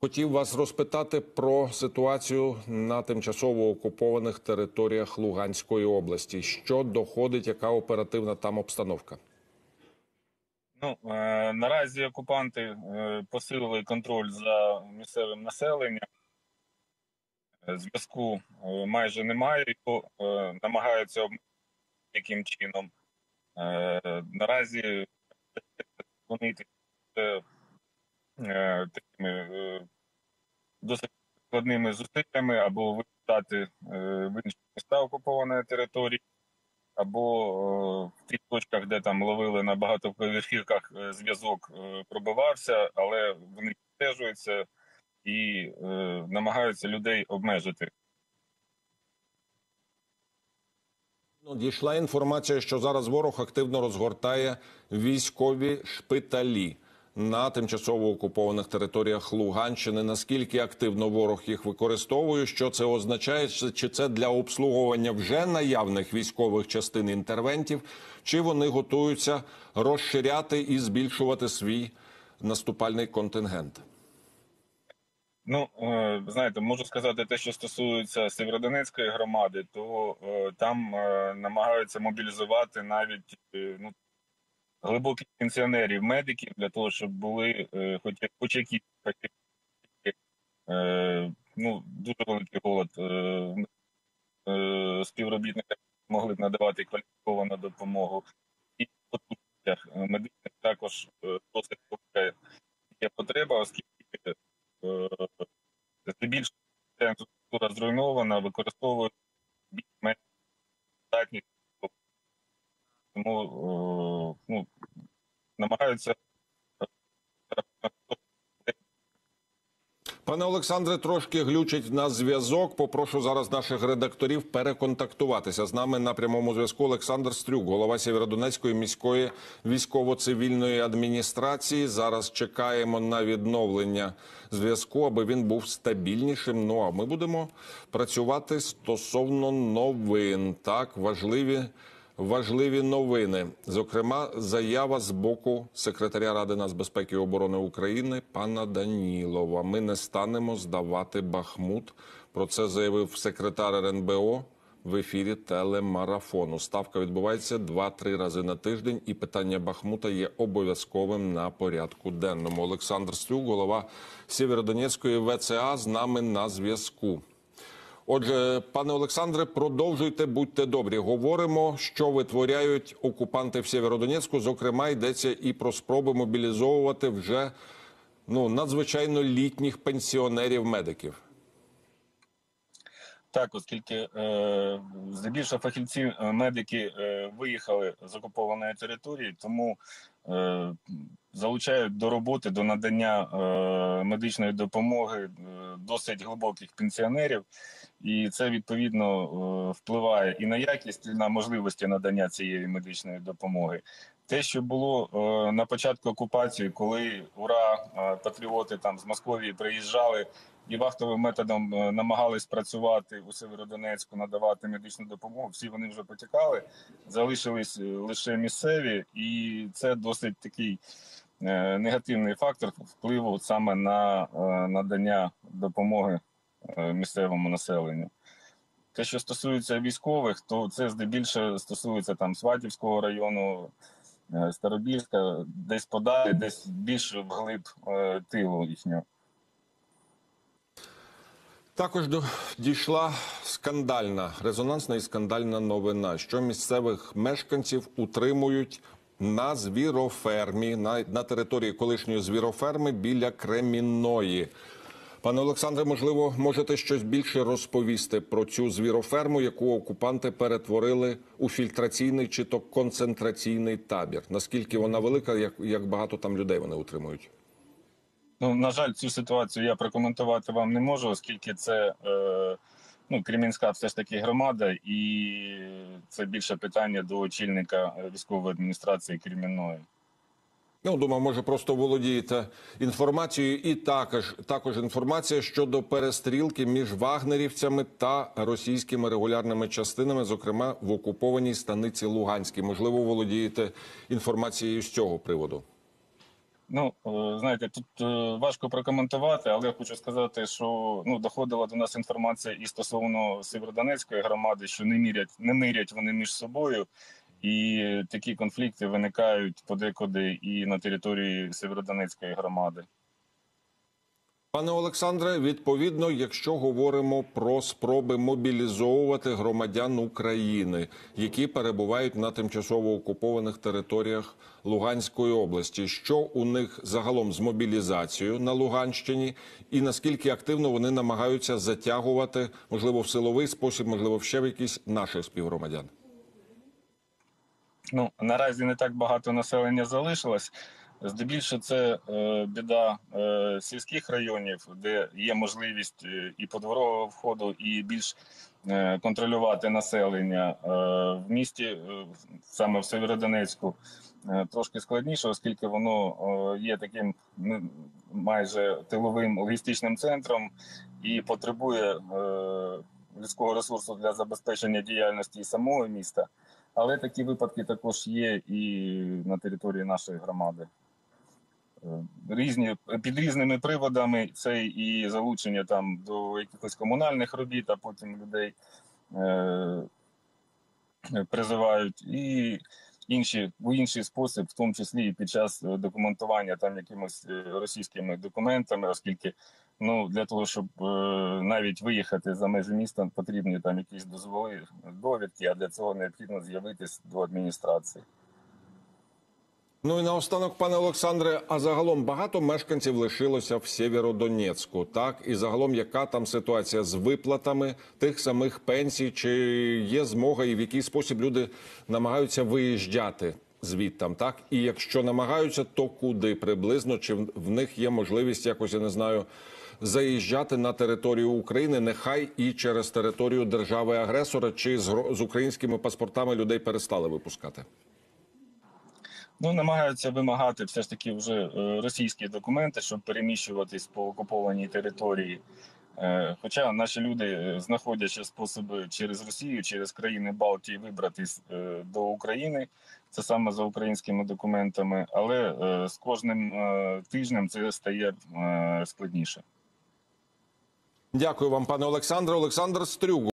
Хотів вас розпитати про ситуацію на тимчасово окупованих територіях Луганської області. Що доходить, яка оперативна там обстановка? Ну е, наразі окупанти е, посилили контроль за місцевим населенням. Е, Зв'язку е, майже немає, його е, намагаються обмежити яким чином. Е, наразі е, такими е, досить складними зусиллями або виїжджати е, в інші міста окупованої території або е, в тих точках, де там ловили на багатоповерхівках, е, зв'язок е, пробивався, але вони підтежуються і е, намагаються людей обмежити. Ну, Дійшла інформація, що зараз ворог активно розгортає військові шпиталі на тимчасово окупованих територіях Луганщини. Наскільки активно ворог їх використовує? Що це означає? Чи це для обслуговування вже наявних військових частин інтервентів, чи вони готуються розширяти і збільшувати свій наступальний контингент? Ну, е, знаєте, можу сказати те, що стосується Сєвєродонецької громади, то е, там е, намагаються мобілізувати навіть ну, глибоких пенсіонерів, медиків для того, щоб були е, хоч, хоч якісь е, ну, дуже великий голод е, е, співробітника могли б надавати кваліфіковану допомогу. І в потужностях медичних також е, досить велика є потреба, оскільки е, здебільшого ця інфраструктура зруйнована, використовують більш-менш здатні. Тому е, намагаються Пане Олександре, трошки глючить на зв'язок. Попрошу зараз наших редакторів переконтактуватися з нами на прямому зв'язку. Олександр Стрюк, голова Сєвєродонецької міської військово-цивільної адміністрації. Зараз чекаємо на відновлення зв'язку, аби він був стабільнішим. Ну а ми будемо працювати стосовно новин. Так важливі. Важливі новини, зокрема, заява з боку секретаря Ради нацбезпеки і оборони України пана Данілова. Ми не станемо здавати Бахмут. Про це заявив секретар РНБО в ефірі телемарафону. Ставка відбувається 2-3 рази на тиждень, і питання Бахмута є обов'язковим на порядку денному. Олександр Стюк, голова Сєвєродонецької ВЦА, з нами на зв'язку. Отже, пане Олександре, продовжуйте, будьте добрі. Говоримо, що витворяють окупанти в Сєвєродонецьку. Зокрема, йдеться і про спроби мобілізовувати вже ну надзвичайно літніх пенсіонерів-медиків. Так, оскільки е, здебільшого фахівці е, медики е, виїхали з окупованої території, тому е, залучають до роботи до надання е, медичної допомоги е, досить глибоких пенсіонерів, і це відповідно е, впливає і на якість, і на можливості надання цієї медичної допомоги. Те, що було е, на початку окупації, коли ура е, патріоти там з Московії приїжджали і вахтовим методом е, намагались працювати у Северодонецьку, надавати медичну допомогу. Всі вони вже потікали, залишились е, лише місцеві, і це досить такий е, негативний фактор впливу саме на надання допомоги місцевому населенню. Те, що стосується військових, то це здебільшого стосується там Сватівського району, Старобільська, десь подалі, десь більше вглиб тилу їхнього. Також до дійшла скандальна резонансна і скандальна новина, що місцевих мешканців утримують на звірофермі на, на території колишньої звіроферми біля Кремінної. Пане Олександре, можливо, можете щось більше розповісти про цю звіроферму, яку окупанти перетворили у фільтраційний чи то концентраційний табір. Наскільки вона велика, як, як багато там людей вони утримують? Ну, на жаль, цю ситуацію я прокоментувати вам не можу, оскільки це е, ну, Кремінська все ж таки громада, і це більше питання до очільника військової адміністрації Кремінної. Ну, думаю, може, просто володієте інформацією, і також також інформація щодо перестрілки між вагнерівцями та російськими регулярними частинами, зокрема в окупованій станиці Луганській. Можливо, володієте інформацією з цього приводу. Ну, е, знаєте, тут е, важко прокоментувати, але я хочу сказати, що ну доходила до нас інформація і стосовно Сєвєродонецької громади, що не мірять, не мирять вони між собою, і такі конфлікти виникають подекуди і на території Сєвєродонецької громади. Пане Олександре, відповідно, якщо говоримо про спроби мобілізовувати громадян України, які перебувають на тимчасово окупованих територіях Луганської області, що у них загалом з мобілізацією на Луганщині, і наскільки активно вони намагаються затягувати, можливо, в силовий спосіб, можливо, ще в якийсь наших співгромадян? Ну наразі не так багато населення залишилось. Здебільшого це е, біда е, сільських районів, де є можливість е, і подворового входу, і більш контролювати населення. В місті, саме в Северодонецьку, трошки складніше, оскільки воно є таким майже тиловим логістичним центром і потребує людського ресурсу для забезпечення діяльності самого міста. Але такі випадки також є і на території нашої громади. Е, Різні під різними приводами це і залучення там до якихось комунальних робіт, а потім людей е, призивають, і інші в інший спосіб, в тому числі і під час документування там якимось е, російськими документами, оскільки ну для того, щоб е, навіть виїхати за межі міста, потрібні там якісь дозволи, довідки, а для цього необхідно з'явитись до адміністрації. Ну і наостанок, пане Олександре, а загалом багато мешканців лишилося в Сєвєродонецьку, так і загалом, яка там ситуація з виплатами тих самих пенсій? Чи є змога і в який спосіб люди намагаються виїжджати звідтам? Так і якщо намагаються, то куди приблизно? Чи в них є можливість якось я не знаю заїжджати на територію України, нехай і через територію держави-агресора, чи з, з українськими паспортами людей перестали випускати? Ну, намагаються вимагати все ж таки вже е, російські документи, щоб переміщуватись по окупованій території. Е, Хоча наші люди е, знаходять ще способи через Росію, через країни Балтії вибратись до України. Це саме за українськими документами, але з кожним тижнем це стає складніше. Дякую вам, пане Олександре. Олександр Стрюк.